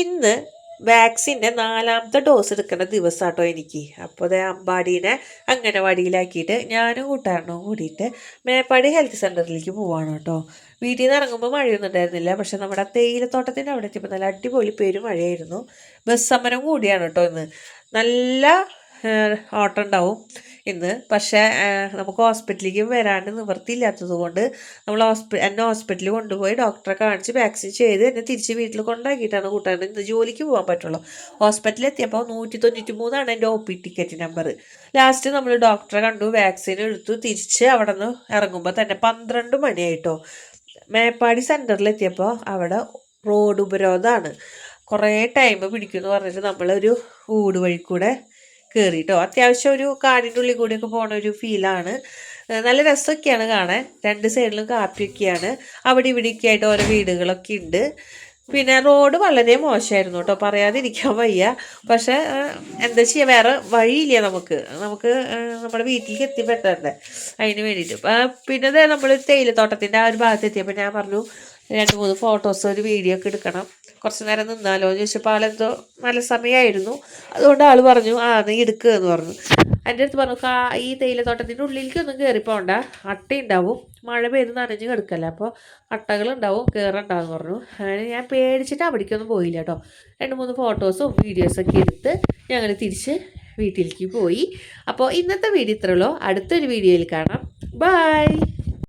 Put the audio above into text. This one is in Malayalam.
ഇന്ന് വാക്സിന്റെ നാലാമത്തെ ഡോസ് എടുക്കേണ്ട ദിവസമാട്ടോ എനിക്ക്. അപ്പോൾ അതേ അമ്പാടീനെ അംഗനവാടിയിലാക്കിയിട്ട് ഞാനും കൂട്ടാരനും കൂടിയിട്ട് മേപ്പാടി ഹെൽത്ത് സെന്ററിലേക്ക് പോവാണ് കേട്ടോ. വീട്ടിൽ നിന്ന് ഇറങ്ങുമ്പോൾ മഴയൊന്നും ഉണ്ടായിരുന്നില്ല. പക്ഷെ നമ്മുടെ തേയിലത്തോട്ടത്തിന്റെ അവിടെ എത്തിയപ്പോൾ നല്ല അടിപൊളി പേര് മഴയായിരുന്നു. ബസ് സമരം കൂടിയാണ് കേട്ടോ ഇന്ന്. നല്ല ഓട്ടം ഉണ്ടാവും ഇന്ന് പക്ഷേ നമുക്ക് ഹോസ്പിറ്റലിലേക്ക് വരാണ്ട് നിവൃത്തിയില്ലാത്തത് കൊണ്ട് നമ്മൾ ഹോസ്പി എന്നെ ഹോസ്പിറ്റലിൽ കൊണ്ടുപോയി ഡോക്ടറെ കാണിച്ച് വാക്സിൻ ചെയ്ത് എന്നെ തിരിച്ച് വീട്ടിൽ കൊണ്ടാക്കിയിട്ടാണ് കൂട്ടാൻ ഇന്ന് ജോലിക്ക് പോകാൻ പറ്റുള്ളൂ. ഹോസ്പിറ്റലിൽ എത്തിയപ്പോൾ നൂറ്റി തൊണ്ണൂറ്റി മൂന്നാണ് എന്റെ O P ticket number. Last നമ്മൾ ഡോക്ടറെ കണ്ടു വാക്സിൻ എടുത്തു തിരിച്ച് അവിടെ നിന്ന് ഇറങ്ങുമ്പോൾ തന്നെ പന്ത്രണ്ട് മണിയായിട്ടോ. മേപ്പാടി സെന്ററിൽ എത്തിയപ്പോൾ അവിടെ റോഡ് ഉപരോധമാണ്. കുറേ ടൈം പിടിക്കുമെന്ന് പറഞ്ഞിട്ട് നമ്മളൊരു ഊട് വഴി കൂടെ കയറിട്ടോ അത്യാവശ്യം ഒരു കാടിന്റെ ഉള്ളിൽ കൂടിയൊക്കെ പോണ ഒരു ഫീലാണ്. നല്ല രസമൊക്കെയാണ് കാണാൻ. രണ്ട് സൈഡിലും കാപ്പിയൊക്കെയാണ്. അവിടെ ഇവിടെയൊക്കെ ആയിട്ട് ഓരോ വീടുകളൊക്കെ ഉണ്ട്. പിന്നെ റോഡ് വളരെ മോശമായിരുന്നു കേട്ടോ. പറയാതിരിക്കാൻ വയ്യ. പക്ഷെ എന്താ ചെയ്യുക വേറെ വഴിയില്ല നമുക്ക്. നമുക്ക് നമ്മുടെ വീട്ടിലേക്ക് എത്തിപ്പെട്ടണ്ടേ അതിന് വേണ്ടിയിട്ട്. പിന്നെ നമ്മൾ തേയിലത്തോട്ടത്തിന്റെ ആ ഒരു ഭാഗത്ത് എത്തിയപ്പോൾ ഞാൻ പറഞ്ഞു രണ്ട് മൂന്ന് ഫോട്ടോസ് ഒരു വീഡിയോ ഒക്കെ എടുക്കണം. കുറച്ച് നേരം നിന്നാലോ എന്ന് ചോദിച്ചപ്പോൾ ആളെന്തോ നല്ല സമയമായിരുന്നു അതുകൊണ്ട് ആൾ പറഞ്ഞു ആ നീ എടുക്കുക എന്ന് പറഞ്ഞു. എന്റെ അടുത്ത് പറഞ്ഞു കാ ഈ തേയിലത്തോട്ടത്തിന്റെ ഉള്ളിലേക്കൊന്നും കയറിപ്പോണ്ട അട്ടയുണ്ടാവും. മഴ പെയ്ത് നനഞ്ഞ് കിടക്കല്ല. അപ്പോൾ അട്ടകളുണ്ടാവും കയറണ്ടാവും പറഞ്ഞു. അങ്ങനെ ഞാൻ പേടിച്ചിട്ട് അവിടേക്കൊന്നും പോയില്ല കേട്ടോ. രണ്ട് മൂന്ന് ഫോട്ടോസും വീഡിയോസൊക്കെ എടുത്ത് ഞങ്ങൾ തിരിച്ച് വീട്ടിലേക്ക് പോയി. അപ്പോൾ ഇന്നത്തെ വീഡിയോ ഇത്രയുള്ളൂ അടുത്തൊരു വീഡിയോയിൽ കാണാം. ബൈ!